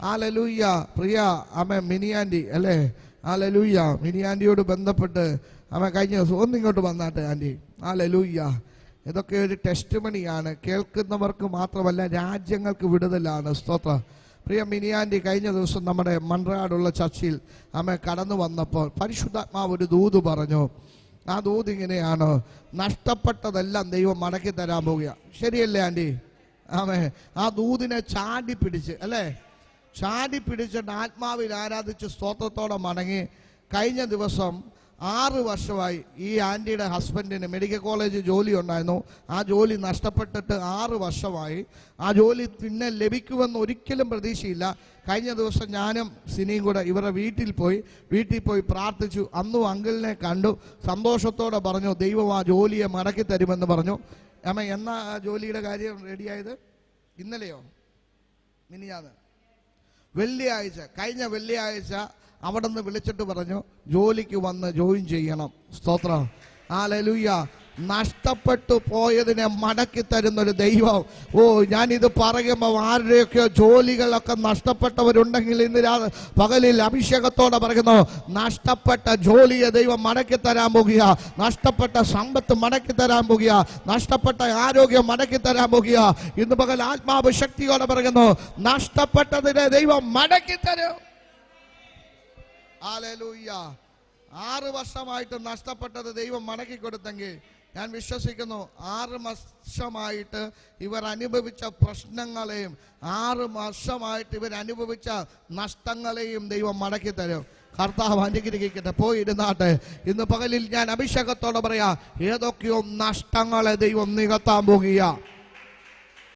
Hallelujah പ്രിയ അമ്മ മിനിയാന്റി അല്ലേ? Hallelujah മിനിയാന്റിയോട് ബന്ധപ്പെട്ട് അമ്മ കഴിഞ്ഞ ദിവസം ഒന്ന് ഇങ്ങോട്ട് വന്നാട്ടെ ആന്റി ആലലൂയ്യ ഇതൊക്കെ ഒരു ടെസ്റ്റ് മണിയാണ് കേൾക്കുന്നവർക്ക് മാത്രമല്ല രാജ്യങ്ങൾക്ക് വിടുതലാണ്. സ്തോത്ര. പ്രിയ മിനിയാന്റി കഴിഞ്ഞ ദിവസം നമ്മുടെ മൺറാടുള്ള ചർച്ചയിൽ അമ്മ കടന്നു വന്നപ്പോൾ പരിശുദ്ധാത്മാവ് ഒരു ദൂത് പറഞ്ഞു. ആ ദൂത് ഇങ്ങനെയാണ്. നഷ്ടപ്പെട്ടതെല്ലാം ദൈവം മടക്കി തരാൻ പോവുക ശരിയല്ലേ ആന്റി ആമേ ആ ദൂതിനെ ചാടി പിടിച്ച് അല്ലേ? ചാടി പിടിച്ചിട്ട് ആത്മാവിൽ ആരാധിച്ച് സ്തോത്രത്തോടെ മടങ്ങി കഴിഞ്ഞ ദിവസം ആറ് വർഷമായി ഈ ആന്റിയുടെ ഹസ്ബൻഡിന് മെഡിക്കൽ കോളേജ് ജോലി ഉണ്ടായിരുന്നു. ആ ജോലി നഷ്ടപ്പെട്ടിട്ട് ആറ് വർഷമായി. ആ ജോലി പിന്നെ ലഭിക്കുമെന്ന് ഒരിക്കലും പ്രതീക്ഷയില്ല. കഴിഞ്ഞ ദിവസം ഞാനും സിനിയും കൂടെ ഇവരുടെ വീട്ടിൽ പോയി. വീട്ടിൽ പോയി പ്രാർത്ഥിച്ചു. അന്നും അങ്കിളിനെ കണ്ടു. സന്തോഷത്തോടെ പറഞ്ഞു ദൈവം ആ ജോലിയെ മടക്കി തരുമെന്ന് പറഞ്ഞു. അമ്മ എന്നാ ആ ജോലിയുടെ കാര്യം റെഡിയായത് ഇന്നലെയോ? മിനിയാന്ന് വെള്ളിയാഴ്ച കഴിഞ്ഞ വെള്ളിയാഴ്ച അവിടെ നിന്ന് വിളിച്ചിട്ട് പറഞ്ഞു ജോലിക്ക് വന്ന് ജോയിൻ ചെയ്യണം. സ്തോത്രം. ആലലുയ്യ നഷ്ടപ്പെട്ടു പോയതിനെ മടക്കി തരുന്നൊരു ദൈവം. ഓ ഞാനിത് പറയുമ്പോൾ ആരുടെയൊക്കെ ജോലികളൊക്കെ നഷ്ടപ്പെട്ടവരുണ്ടെങ്കിൽ ഇന്ന് രാ- പകലിൽ അഭിഷേകത്തോടെ പറയുന്നു നഷ്ടപ്പെട്ട ജോലിയെ ദൈവം മടക്കി തരാൻ പോകുക. നഷ്ടപ്പെട്ട സമ്പത്ത് മടക്കി തരാൻ പോകുക. നഷ്ടപ്പെട്ട ആരോഗ്യം മടക്കി തരാൻ പോകുക. ഇന്ന് പകൽ ആത്മാവ് ശക്തിയോടെ പറയുന്നു നഷ്ടപ്പെട്ടതിനെ ദൈവം മടക്കി തരും. ആറ് വർഷമായിട്ട് നഷ്ടപ്പെട്ടത് ദൈവം മടക്കി കൊടുത്തെങ്കിൽ ഞാൻ വിശ്വസിക്കുന്നു ആറ് മാസമായിട്ട് ഇവർ അനുഭവിച്ച പ്രശ്നങ്ങളെയും ആറ് മാസമായിട്ട് ഇവർ അനുഭവിച്ച നഷ്ടങ്ങളെയും ദൈവം മടക്കി തരും. കർത്താവ് അനുഗ്രഹിക്കട്ടെ പോയിരുന്നാട്ടെ ഇന്ന് പകലിൽ ഞാൻ അഭിഷേകത്തോടെ പറയാ ഏതൊക്കെയോ നഷ്ടങ്ങളെ ദൈവം നികത്താൻ പോകുക